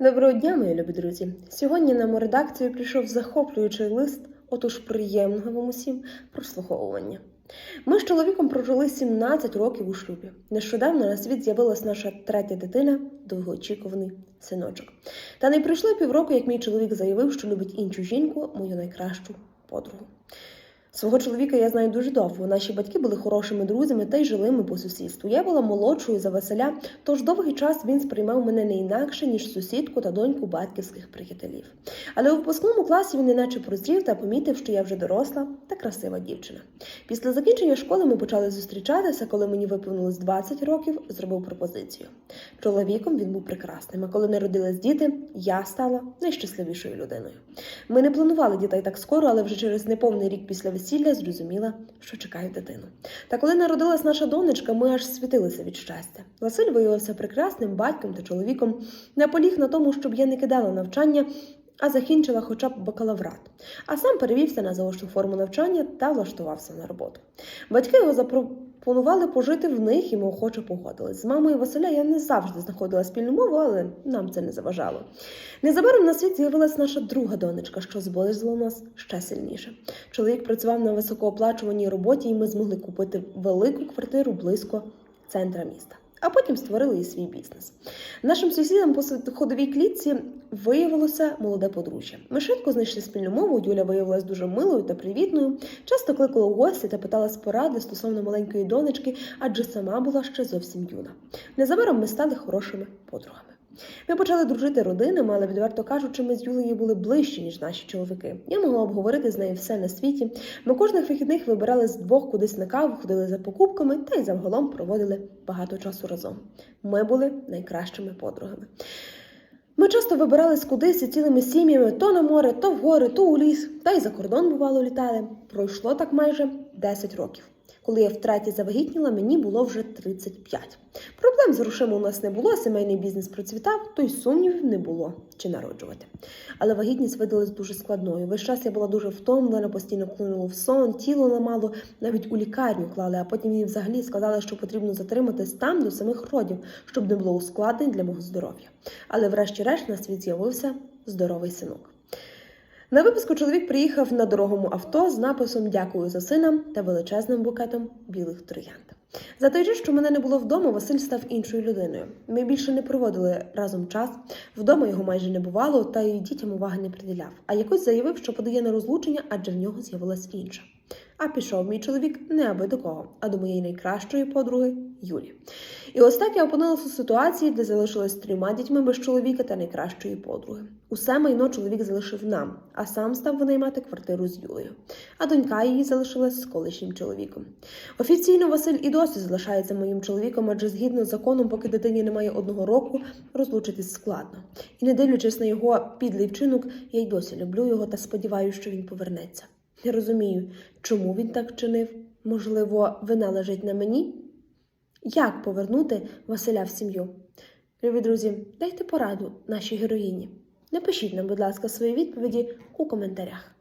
Доброго дня, мої любі друзі! Сьогодні нам у редакцію прийшов захоплюючий лист, отож приємного вам усім прослуховування. Ми з чоловіком прожили 17 років у шлюбі. Нещодавно на світ з'явилась наша третя дитина, довгоочікуваний синочок. Та не пройшло півроку, як мій чоловік заявив, що любить іншу жінку, мою найкращу подругу. Свого чоловіка я знаю дуже довго. Наші батьки були хорошими друзями та й жили ми по сусідству. Я була молодшою за Василя, тож довгий час він сприймав мене не інакше, ніж сусідку та доньку батьківських приятелів. Але у випускному класі він іначе прозрів та помітив, що я вже доросла та красива дівчина. Після закінчення школи ми почали зустрічатися, коли мені виповнилось 20 років, зробив пропозицію. Чоловіком він був прекрасним, а коли народились діти, я стала найщасливішою людиною. Ми не планували дітей так скоро, але вже через неповний рік після весілля зрозуміла, що чекаю дитину. Та коли народилась наша донечка, ми аж світилися від щастя. Василь виявився прекрасним батьком та чоловіком, наполіг на тому, щоб я не кидала навчання. А закінчила хоча б бакалаврат, а сам перевівся на заочну форму навчання та влаштувався на роботу. Батьки його запропонували пожити в них, і ми охоче погодились. З мамою Василя я не завжди знаходила спільну мову, але нам це не заважало. Незабаром на світ з'явилась наша друга донечка, що зблизило нас ще сильніше. Чоловік працював на високооплачуваній роботі, і ми змогли купити велику квартиру близько центра міста. А потім створили і свій бізнес. Нашим сусідам по ходовій клітці виявилося молоде подружжя. Ми швидко знайшли спільну мову. Юля виявилася дуже милою та привітною. Часто кликала гості та питала з поради стосовно маленької донечки, адже сама була ще зовсім юна. Незабаром ми стали хорошими подругами. Ми почали дружити родинами, але відверто кажучи, ми з Юлею були ближчі, ніж наші чоловіки. Я могла обговорити з нею все на світі. Ми кожних вихідних вибирали з двох кудись на каву, ходили за покупками та й загалом проводили багато часу разом. Ми були найкращими подругами. Ми часто вибирались кудись цілими сім'ями то на море, то в гори, то у ліс, та й за кордон бувало літали. Пройшло так майже 10 років. Коли я втретє завагітніла, мені було вже 35. Проблем з грошима у нас не було, сімейний бізнес процвітав, то й сумнівів не було чи народжувати. Але вагітність видалась дуже складною. Весь час я була дуже втомлена, постійно клинуло в сон, тіло ламало, навіть у лікарню клали, а потім мені взагалі сказали, що потрібно затриматись там до самих родів, щоб не було ускладнень для мого здоров'я. Але врешті-решт на світ з'явився здоровий синок. На випуску чоловік приїхав на дорогому авто з написом Дякую за сина та величезним букетом білих троянд. За той час, що мене не було вдома, Василь став іншою людиною. Ми більше не проводили разом час. Вдома його майже не бувало, та й дітям уваги не приділяв. А якось заявив, що подає на розлучення, адже в нього з'явилась інша. А пішов мій чоловік не аби до кого, а до моєї найкращої подруги Юлі. І ось так я опинилася у ситуації, де залишилась трьома дітьми без чоловіка та найкращої подруги. Усе майно чоловік залишив нам, а сам став винаймати квартиру з Юлею. А донька її залишилась з колишнім чоловіком. Офіційно Василь і досі залишається моїм чоловіком, адже згідно з законом, поки дитині немає одного року, розлучитись складно. І не дивлячись на його підлий вчинок, я й досі люблю його та сподіваюся, що він повернеться. Не розумію, чому він так вчинив. Можливо, вина лежить на мені? Як повернути Василя в сім'ю? Любі друзі, дайте пораду нашій героїні. Напишіть нам, будь ласка, свої відповіді у коментарях.